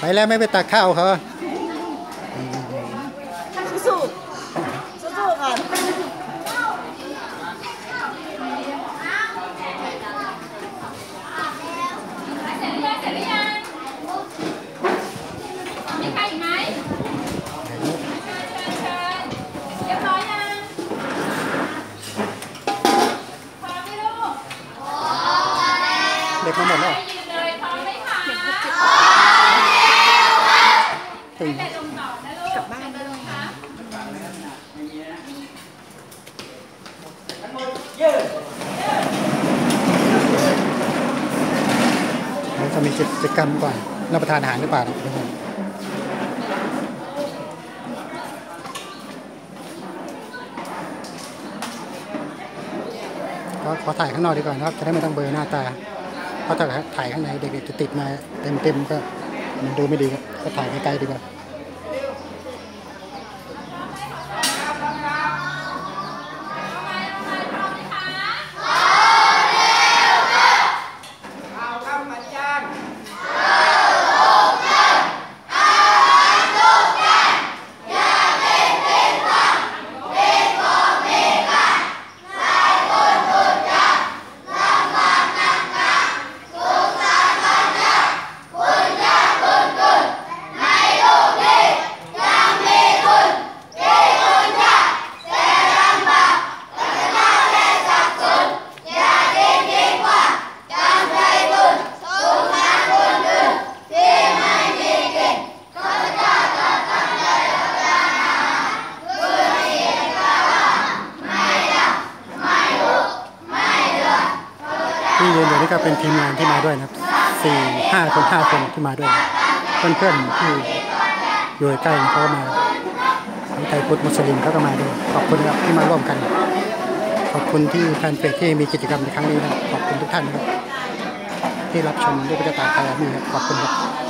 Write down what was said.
ไปแล้วไม่ไปตักข้าวเขาสู้สู้สร็จหรือยังเสร็จหรือยังมีใครอีกไหมเชิญเชิญเชิญเรียบร้อยยังพร้อมไหมลูกเด็กมาหมดแล้ว ไปยืนเลยพร้อมไหมคะ ถึงไปลงต่อนะลูกกลับบ้านเลยคะมันจะมีกิจกรรมก่อนรับประทานอาหารหรือเปล่าก็ขอถ่ายข้างนอกดีกว่านะครับ จะได้ไม่ต้องเบลอหน้าตา เพราะถ้าถ่ายข้างในเด็กๆจะติดมาเต็มๆก็ มันดูไม่ดีครับก็ถ่ายใกล้ๆดีกว่า ที่ยืนอยู่นี่ก็เป็นทีมงานที่มาด้วยนะครับสี่ห้าคนห้าคนที่มาด้วยเพื่อนๆที่อยู่ใกล้เขามาทั้งไทยพุทธมุสลิมเขาก็มาด้วยขอบคุณครับที่มาร่วมกัน ขอบคุณที่แฟนเพจที่มีกิจกรรมในครั้งนี้นะขอบคุณทุกท่านครับที่รับชมด้วยประจตาไทยมีครับขอบคุณครับ